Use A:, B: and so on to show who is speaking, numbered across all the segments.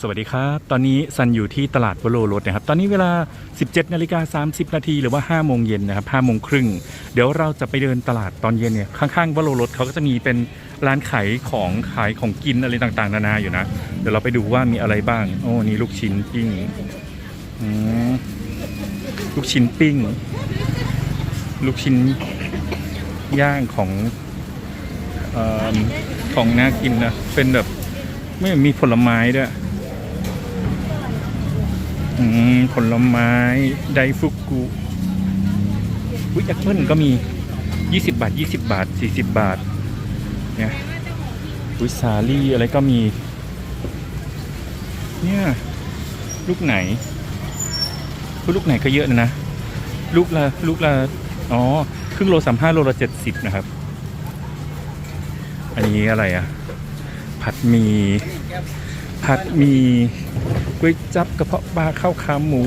A: สวัสดีครับ ตอนนี้ซันอยู่ที่ตลาดวโรรถนะครับ ตอนนี้เวลา 17นาฬิกา30 นาทีหรือว่า 5 โมงเย็นนะครับ5โมงครึ่ง เดี๋ยวเราจะไปเดินตลาดตอนเย็นเนี่ยข้างๆวโรรถเขาก็จะมีเป็นร้านขายของขายของกินอะไรต่างๆ นานาอยู่นะ เดี๋ยวเราไปดูว่ามีอะไรบ้าง โอ้ นี่ลูกชิ้นปิ้งลูกชิ้นปิ้ง ลูกชิ้นย่างของอของน่ากินนะ เป็นแบบไม่มีผลไม้ด้วย ผลไม้ไดฟุกุวิแอปเปิลก็มี 20 บาท 20 บาท 40 บาทเนี่ยวิสาลี่อะไรก็มี เนี่ย ลูกไหนลูกไหนก็เยอะนะนะลูกละลูกละอ๋อ ครึ่งโลสามห้าโลละเจ็ดสิบนะครับ อันนี้อะไรอะ ผัดมี ผัดมี ก๋วยจับกระเพาะปลาข้าวขาหมู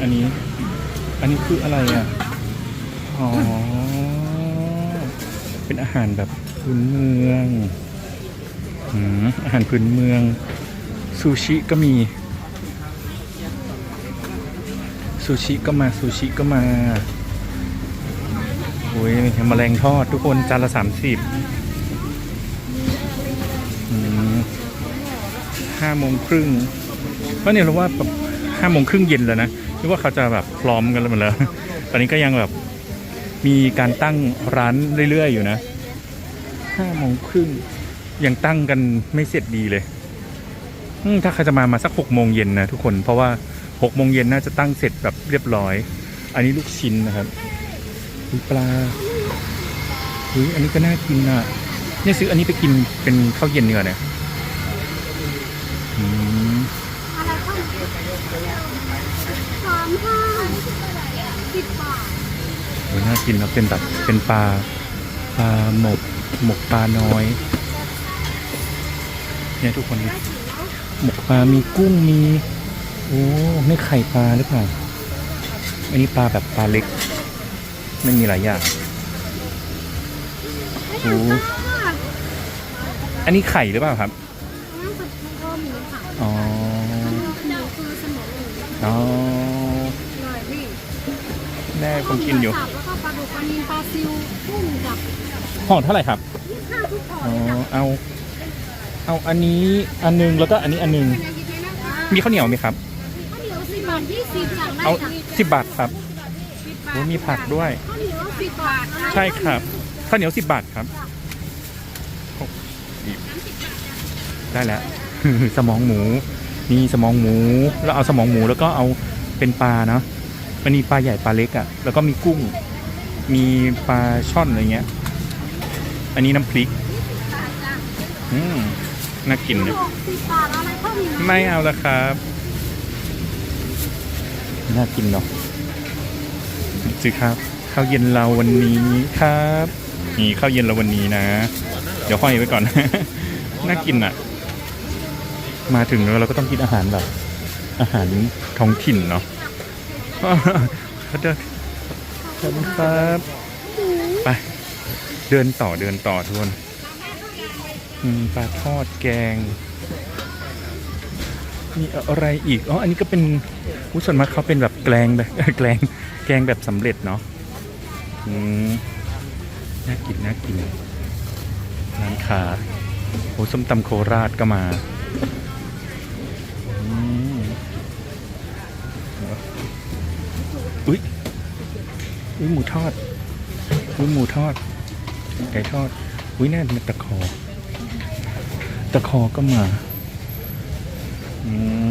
A: อันนี้ อันนี้คืออะไรอะ อ๋อ เป็นอาหารแบบพื้นเมืองอืมอาหารพื้นเมือง ซูชิก็มี ซูชิก็มาซูชิก็มาโอ้ยแมลงทอดทุกคนจานละสามสิบ ห้าโมงครึ่งก็เนี่ยเราว่าแบบห้าโมงครึ่งเย็นแล้วนะนึกว่าเขาจะแบบพร้อมกันแล้วหมดแล้วตอนนี้ก็ยังแบบมีการตั้งร้านเรื่อยๆอยู่นะห้าโมงครึ่งยังตั้งกันไม่เสร็จดีเลยถ้าใครจะมามาสักหกโมงเย็นนะทุกคนเพราะว่าหกโมงเย็นน่าจะตั้งเสร็จแบบเรียบร้อย อันนี้ลูกชิ้นนะครับอุ๊ยปลาเฮ้ยอันนี้ก็น่ากินอะเนี่ยซื้ออันนี้ไปกินเป็นข้าวเย็นเนื้อเนี่ย
B: สามห้าสิบบาท
A: โอ้ยน่ากินครับเป็นแบบเป็นปลาปลาหมกหมกปลาน้อย เนี่ยทุกคนหมกปลา มีกุ้ง มี โอ้ไม่ไข่ปลาหรือเปล่า อันนี้ปลาแบบปลาเล็ก ไม่มีหลายอย่างโอ้อันนี้ไข่หรือเปล่าครับ
B: อ๋
A: ออ
B: ร่อยพี่
A: แม่ผมกินอยู่
B: แล้วก็ปลาดุกปลานิลปลาซิวกุ้งกับ
A: ห่อเท่าไหร่ครับ
B: ข้าวทุกห่อ
A: อ๋อ
B: เลยค่ะ
A: เอา เอาอันนี้อันหนึงแล้วก็อันนี้อันหนึง
B: เป็นยังไงนะคะ
A: มีข้าวเหนียวไหมครับ
B: ข้าวเหนียวสิบบาทยี่สิบจากได้
A: เอา
B: ค่ะ
A: สิบบาทครับ
B: สิบบา
A: โอ้
B: ท
A: มีผักด้วย
B: ข้าวเหนียวสิบบาทนะ
A: ใช่ครับข้าวเหนียวสิบบาทครับหกสิบได้แล้ว สมองหมู มีสมองหมูแล้วเอาสมองหมูแล้วก็เอาเป็นปลาเนาะมันมีปลาใหญ่ปลาเล็กอะ่ะ แล้วก็มีกุ้ง มีปลาช่อนอะไรเงี้ย อันนี้น้ำพริก อืมน่ากินเลย
B: หกสิบบาทอะไรข้าวเหนียว
A: ไม่เอาละครับ น่ากินเนาะสิครับข้าวเย็นเราวันนี้ครับ นี่ข้าวเย็นเราวันนี้นะ เดี๋ยวห้อยไว้ก่อน น่ากินอะ มาถึงแล้วเราก็ต้องกินอาหารแบบ อาหารท้องถิ่นเนาะเขาจะขอบคุณครับไป เดินต่อเดินต่อทุกคนปลาทอดแกง มีอะไรอีก อ๋อ อันนี้ก็เป็นผู้ส่วนมากเขาเป็นแบบแกลงแบบแกลงแกงแบบสำเร็จเนาะน่ากินน่ากินร้านค้าโอ้ส้มตำโคราชก็มา อุ้ยอุ้ยหมูทอดอุ้ยหมูทอดไก่ทอดอุ้ยน่าเป็นตะคอตะคอก็มาอืม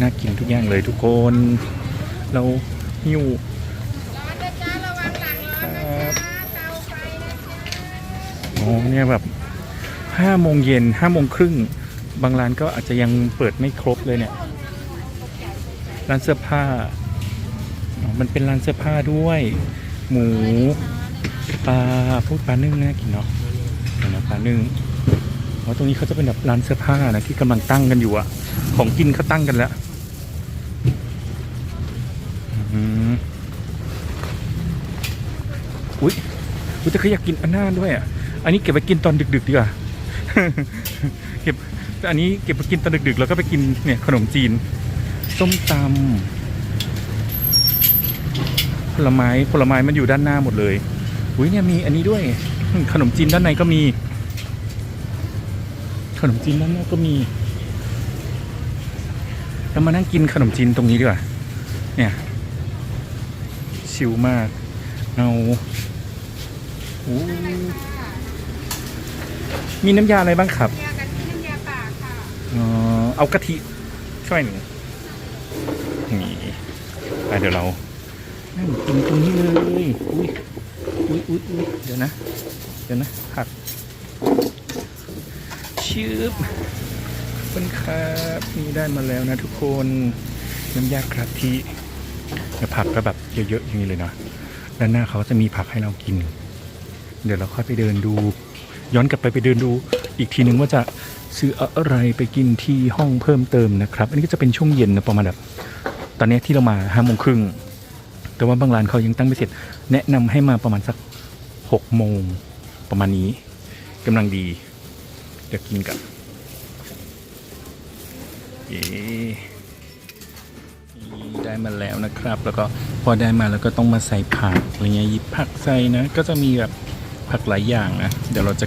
A: น่ากินทุกอย่างเลยทุกคน เราหิวโอ้เนี่ยแบบห้าโมงเย็นห้าโมงครึ่ง บางร้านก็อาจจะยังเปิดไม่ครบเลยเนี่ย ร้านเสื้อผ้า มันเป็นร้านเสื้อผ้าด้วย หมูปลาพวกปลานึ่งน่กินเนาะเห็นไหมปลานึ่งอ๋อตรงนี้เขาจะเป็นแบบร้านเสื้อผ้านะที่กำลังตั้งกันอยู่อะของกินเขาตั้งกันแล้วอุ้ยอุ้ยแต่เขาอยากกินอันน้าด้วยอะอันนี้เก็บไว้กินตอนดึกๆดีกว่าเก็บแต่อันนี้เก็บไปกินตอนดึกๆ แล้วก็ไปกินเนี่ยขนมจีนส้มตำ ผลไม้ผลไม้มันอยู่ด้านหน้าหมดเลยอุ้ยเนี่ยมีอันนี้ด้วย ขนมจีนด้านในก็มี ขนมจีนด้านหน้าก็มีเรามานั่งกินขนมจีนตรงนี้ดีกว่าเนี่ยชิลมาก เอาโอ้มีน้ำยาอะไรบ้างครับ
B: ยากันที่น้ำยาป่าค่ะ
A: อ๋อเอากะทิช่วยหนึ่งนี่ไปเดี๋ยวเรา นั่งกินตรงนี้เลยอุ้ยอุ้ยอุ้ยอุ้ยเดี๋ยวนะ เดี๋ยวนะผักชืบเป็นครับนี่ได้มาแล้วนะทุกคนน้ำยากะทิเดี๋ยวผักก็แบบเยอะๆอย่างนี้เลยนะด้านหน้าเขาจะมีผักให้เรากิน เดี๋ยวเราค่อยไปเดินดู ย้อนกลับไปไปเดินดู อีกทีนึงว่าจะซื้ออะไรไปกินที่ห้องเพิ่มเติมนะครับ อันนี้ก็จะเป็นช่วงเย็นนะประมาณแบบตอนนี้ที่เรามาห้าโมงครึ่ง แต่ว่าบางร้านเขายังตั้งไม่เสร็จ แนะนำให้มาประมาณสักหกโมงประมาณนี้กำลังดีเดี๋ยวกินกันเย้นี่ได้มาแล้วนะครับ แล้วก็พอได้มาแล้วก็ต้องมาใส่ผักอะไรเงี้ยยิบผักใส่นะ ก็จะมีแบบผักหลายอย่างนะ เดี๋ยวเราจะ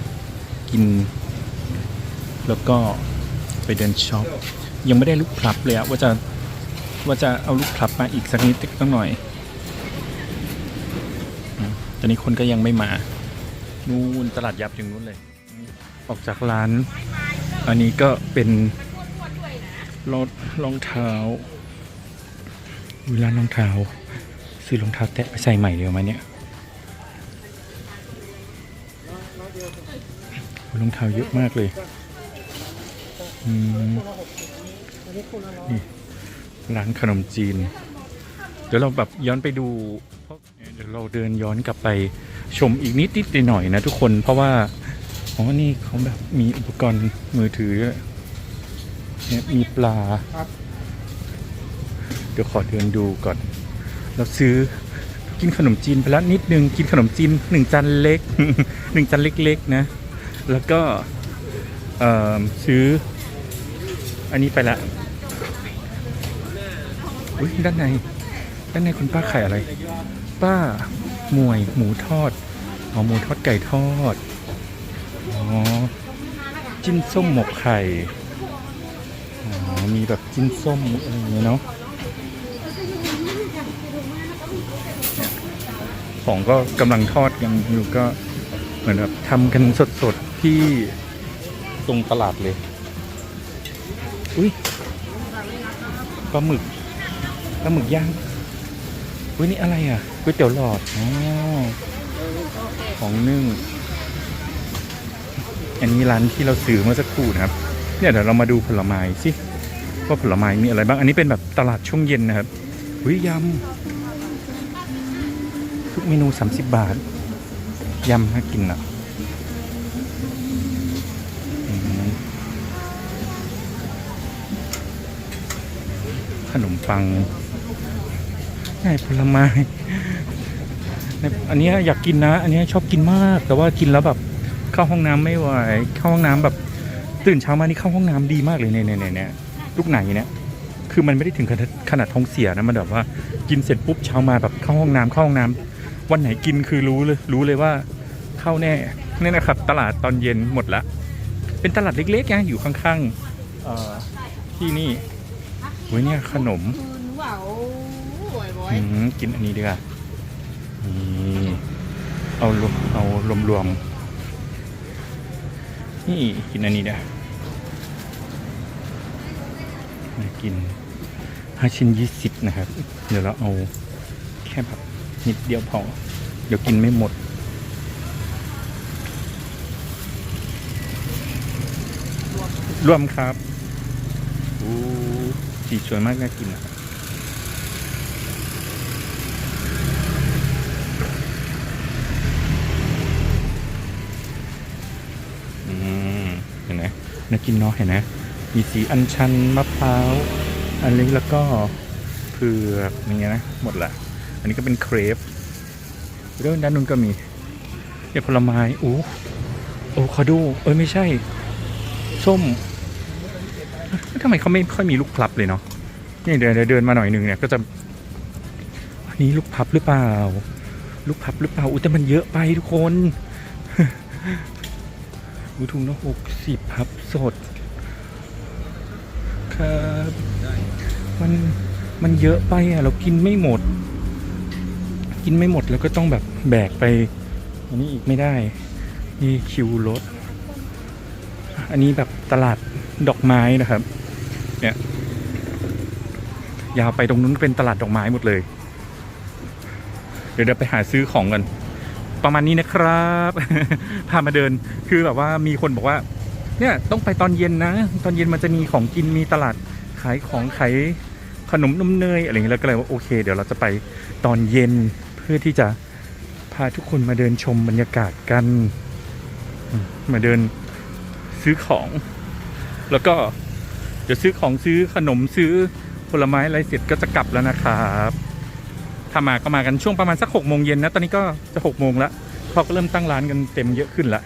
A: กิน แล้วก็ไปเดินช็อปยังไม่ได้ลูกพลับเลยอะว่าจะว่าจะเอาลูกพลับมาอีกสักนิดสักหน่อย ตอนนี้คนก็ยังไม่มา นู่นตลาดยับอย่างนู้นเลย ออกจากร้าน อันนี้ก็เป็นรถรองเท้าเวลานรองเท้า ซื้อรองเท้าแตะไปใส่ใหม่เดียวมาเนี่ยรองเท้าเยอะมากเลยอืมนี่ร้านขนมจีน เดี๋ยวเราแบบย้อนไปดู ดี๋ยวเราเดินย้อนกลับไปชมอีกนิดนิดหน่อยนะทุกคนเพราะว่าอ๋อนี่เขาแบบมีอุปกรณ์มือถือเนี่ยมีปลาเดี๋ยวขอเดินดูก่อน เราซื้อกินขนมจีนไปแล้วนิดนึงกินขนมจีนหนึ่งจานเล็กหนึ่งจานเล็กๆนะ แล้วก็เอ่อซื้อ อันนี้ไปละอุ้ยด้านใน ด้านในคุณป้าขายอะไร ป้าหมวยหมูทอดอ๋อหมูทอดไก่ทอดอ๋อจิ้นส้มหมกไข่อ๋อมีแบบจิ้นส้มอะไรอย่างเงี้ยเนาะของก็กำลังทอดกันอยู่ก็เหมือนแบบทำกันสดๆที่ตรงตลาดเลย อุ้ยปลาหมึกปลาหมึกย่าง อุ้ยนี่อะไรอะก๋วยเตี๋ยวหลอดอ๋อของนึ่ง อันนี้ร้านที่เราซื้อเมื่อสักครู่นะครับ เนี่ยเดี๋ยวเรามาดูผลไม้สิว่าผลไม้มีอะไรบ้าง อันนี้เป็นแบบตลาดช่วงเย็นนะครับอุ้ยยำทุกเมนู 30 บาทยำน่ากินอะอืมขนมปัง ไงผลไม้ อันนี้อยากกินนะ อันนี้ชอบกินมาก แต่ว่ากินแล้วแบบเข้าห้องน้ำไม่ไหว เข้าห้องน้ำแบบ ตื่นเช้ามานี่เข้าห้องน้ำดีมากเลยเนี่ยเนี่ยเนี่ยเนี่ยลูกไหนเนี่ยคือมันไม่ได้ถึงขนาดขนาดท้องเสียนะมันแบบว่ากินเสร็จปุ๊บเช้ามาแบบเข้าห้องน้ำเข้าห้องน้ำวันไหนกินคือรู้เลย รู้เลยว่าเข้าแน่เนี่นะครับ ตลาดตอนเย็นหมดละเป็นตลาดเล็กๆไงอยู่ข้างๆที่นี่เว้ยเนี่ยขนม
B: คืนว่าวโวยบอย
A: อืมกินอันนี้ดีกว่านี่เอารวมเอารวมๆนี่กินอันนี้เด้อมากินห้าชิ้นยี่สิบนะครับ เดี๋ยวเราเอาแค่แบบนิดเดียวพอ เดี๋ยวกินไม่หมดรวมครับอู้สีสวยมากน่ากินนะครับ อืมเห็ น่ากินเนาะเห็นไหมมีสีอัญชันมะพร้าวอันนี้แล้วก็เผือกอย่างเงี้ยนะหมดละอันนี้ก็เป็นเครปเรื่องด้านนู้นก็มีเนี่ยผลไม้อู้โอ้ขอดูเอ้ยไม่ใช่ ส้มทำไมเขาไม่ค่อยมีลูกพลับเลยเนาะนี่เดินเดินมาหน่อยหนึ่งเนี่ยก็จะอันนี้ลูกพลับหรือเปล่า ลูกพลับหรือเปล่าอุ้ยแต่มันเยอะไปทุกคน อุยถุงละหกสิบพับสด ครับมันมันเยอะไปอะเรากินไม่หมด กินไม่หมดแล้วก็ต้องแบบแบกไป อันนี้อีกไม่ได้ นี่คิวรถ อันนี้แบบตลาดดอกไม้นะครับ เนี่ยยาวไปตรงนู้นเป็นตลาดดอกไม้หมดเลย เดี๋ยวเดี๋ยวไปหาซื้อของกัน ประมาณนี้นะครับ พามาเดินคือแบบว่ามีคนบอกว่า เนี่ยต้องไปตอนเย็นนะ ตอนเย็นมันจะมีของกินมีตลาดขายของขายขนมนมเนยอะไรอย่างเงี้ยแล้วก็เลยว่าโอเค เดี๋ยวเราจะไปตอนเย็นเพื่อที่จะพาทุกคนมาเดินชมบรรยากาศกันมมาเดินซื้อของ แล้วก็เดี๋ยวซื้อของซื้อขนมซื้อผลไม้อะไรเสร็จก็จะกลับแล้วนะครับ ถ้ามาก็มากันช่วงประมาณสักหกโมงเย็นนะ ตอนนี้ก็จะหกโมงแล้วเขาก็เริ่มตั้งร้านกันเต็มเยอะขึ้นละ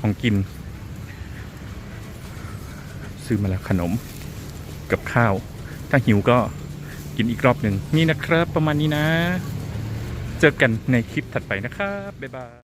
A: ของกิน ซื้อมาแล้วขนมกับข้าว ถ้าหิวก็กินอีกรอบหนึ่งนี่นะครับประมาณนี้นะ เจอกันในคลิปถัดไปนะครับ บ๊ายบาย